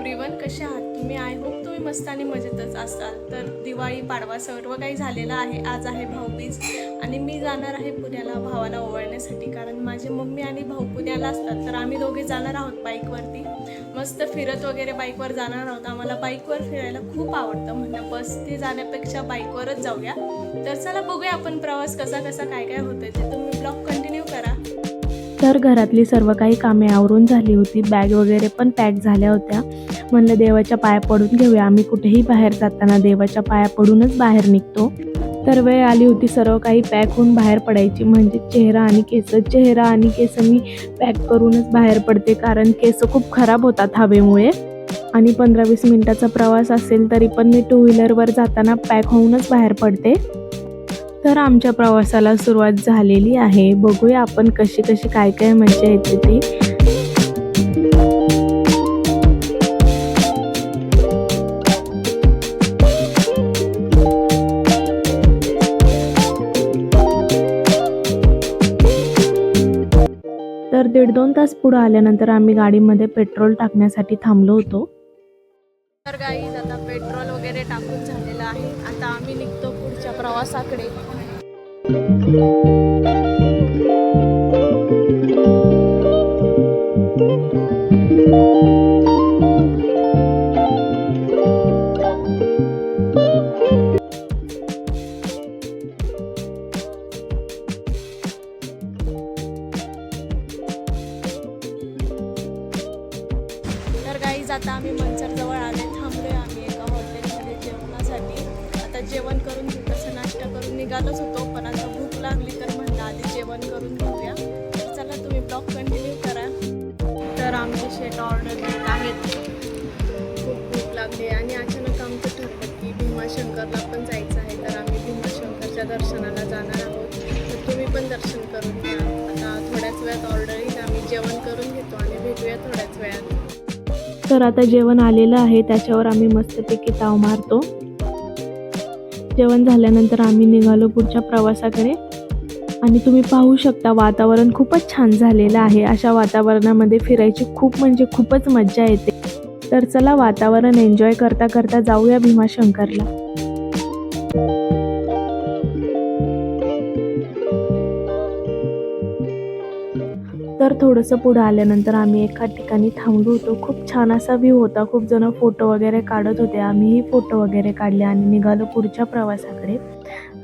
Everyone कसे आहात? तुम्ही? आय होप तुम्ही मस्त आणि मजेतच असाल. तर दिवाळी पाडवा सर्व काही झालेला आहे. आज आहे भाऊबीज आणि मी जाणार आहे पुण्याला भावाला ओवाळण्यासाठी. कारण माझी मम्मी आणि भाऊ पुण्याला असतात. तर आम्ही दोघे जाणार आहोत बाईकवरती मस्त फिरत वगैरे बाईकवर जाणार आहोत. आम्हाला बाईकवर फिरायला खूप आवडतं म्हणलं बसने जाण्यापेक्षा बाईकवरच जाऊया. तर चला बघूया आपण प्रवास कसा कसा काय काय होतं ते. तुम्ही ब्लॉग कंटिन्यू करा. तर घरातली सर्व काही कामे आवरून झाली होती. बॅग वगैरे पण पॅक झाल्या होत्या. म्हणलं देवाच्या पाया पडून घेऊया. आम्ही कुठेही बाहेर जाताना देवाच्या पाया पडूनच बाहेर निघतो. तर वेळ आली होती सर्व काही पॅक होऊन बाहेर पडायची. म्हणजे चेहरा आणि केस चेहरा आणि केस मी पॅक करूनच बाहेर पडते कारण केस खूप खराब होतात हवेमुळे. आणि पंधरा वीस मिनटाचा प्रवास असेल तरी पण मी टू व्हीलरवर जाताना पॅक होऊनच बाहेर पडते. तर आमच्या प्रवासाला सुरुवात झालेली आहे. बघूया आपण कशी कशी काय काय मजा येते ती. दीड दोन तास पुढं आल्यानंतर आम्ही गाडीमध्ये पेट्रोल टाकण्यासाठी थांबलो होतो. तर गाईज आता पेट्रोल वगैरे टाकून झालेलं आहे. आता आम्ही निघतो पुढच्या प्रवासाकडे. तर आता आम्ही मंचरजवळ आले थांबलोय आम्ही एका हॉटेलमध्ये जेवणासाठी. आता जेवण करून तसं नाश्ता करून निघालोच होतो पण आता भूक लागली तर म्हणलं आधी जेवण करून घेऊया. तर चला तुम्ही ब्लॉग कंटिन्यू करा. तर आमचे शेट ऑर्डर देत आहेत. खूप भूक लागली आणि अचानक आमचं ठरलं की भीमाशंकरला पण जायचं आहे तर आम्ही भीमाशंकरच्या दर्शनाला जाणार आहोत. तर तुम्ही पण दर्शन करून घ्या. आता थोड्याच वेळात ऑर्डर येईल आम्ही जेवण करून घेतो आणि भेटूया थोड्याच वेळात. तर आता जेवण आलेलं आहे त्याच्यावर आम्ही मस्तपैकी ताव मारतो. जेवण झाल्यानंतर आम्ही निघालो पुढच्या प्रवासाकडे. आणि तुम्ही पाहू शकता वातावरण खूपच छान झालेलं आहे. अशा वातावरणामध्ये फिरायची खूप म्हणजे खूपच मज्जा येते. तर चला वातावरण एन्जॉय करता करता जाऊया भीमाशंकरला. तर थोडंसं पुढं आल्यानंतर आम्ही एका ठिकाणी थांबलो होतो. खूप छान असा व्ह्यू होता. खूप जण फोटो वगैरे काढत होते. आम्हीही फोटो वगैरे काढले आणि निघालो पुढच्या प्रवासाकडे.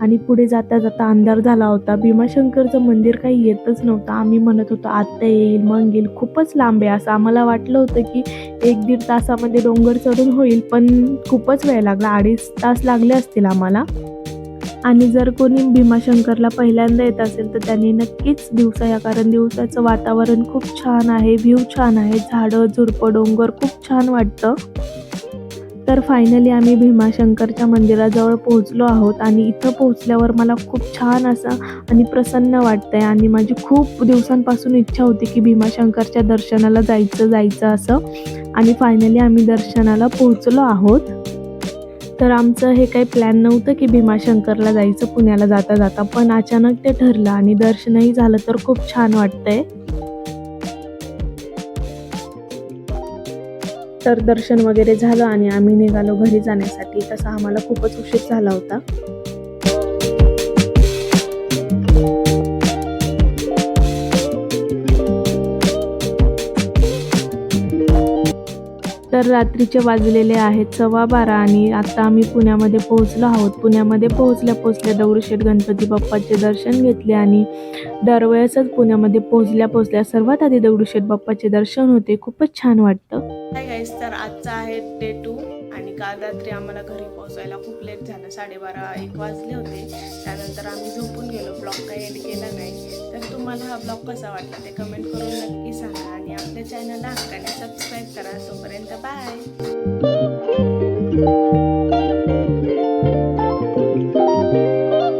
आणि पुढे जाता जाता अंधार झाला होता. भीमाशंकरचं मंदिर काही येतच नव्हतं. आम्ही म्हणत होतो आत्ता येईल मग येईल. खूपच लांब आहे. असं आम्हाला वाटलं होतं की एक दीड तासामध्ये डोंगर चढून होईल पण खूपच वेळ लागला. अडीच तास लागले असतील आम्हाला. आणि जर कोणी भीमाशंकरला पहिल्यांदा येत असेल तर त्यांनी नक्कीच दिवसा या कारण दिवसाचं वातावरण खूप छान आहे व्ह्यू छान आहे झाडं झुडपं डोंगर खूप छान वाटतं. तर फायनली आम्ही भीमाशंकरच्या मंदिराजवळ पोहोचलो आहोत आणि इथं पोहोचल्यावर मला खूप छान असं आणि प्रसन्न वाटतंय आणि माझी खूप दिवसांपासून इच्छा होती की भीमाशंकरच्या दर्शनाला जायचं जायचं असं. आणि फायनली आम्ही दर्शनाला पोहोचलो आहोत. तर आमचं हे काही प्लॅन नव्हतं की भीमाशंकरला जायचं पुण्याला जाता जाता पण अचानक ते ठरलं आणि दर्शनही झालं तर खूप छान वाटतंय. तर दर्शन वगैरे झालं आणि आम्ही निघालो घरी जाण्यासाठी. तसा आम्हाला खूपच उशीर झाला होता. तर रात्रीचे वाजलेले आहेत सव्वा बारा आणि आता आम्ही पुण्यामध्ये पोहोचलो आहोत. पुण्यामध्ये पोहोचल्या पोहोचल्या दगडूशेठ गणपती बाप्पाचे दर्शन घेतले आणि दरवेळेसच पुण्यामध्ये पोहोचल्या पोहोचल्या सर्वात आधी दगडूशेठ बाप्पाचे दर्शन होते. खूपच छान वाटतं. तर आजचा आहे डे टू आणि काल रात्री आम्हाला घरी पोहोचायला खूप लेट झालं साडेबारा एक वाजले होते. त्यानंतर आम्ही झोपून गेलो. ब्लॉग काही एड केला नाही. तर तुम्हाला हा ब्लॉग कसा वाटला ते कमेंट करून नक्की सांगा. आणि आपल्या चॅनलला हक्काने सबस्क्राईब करा. तोपर्यंत बाय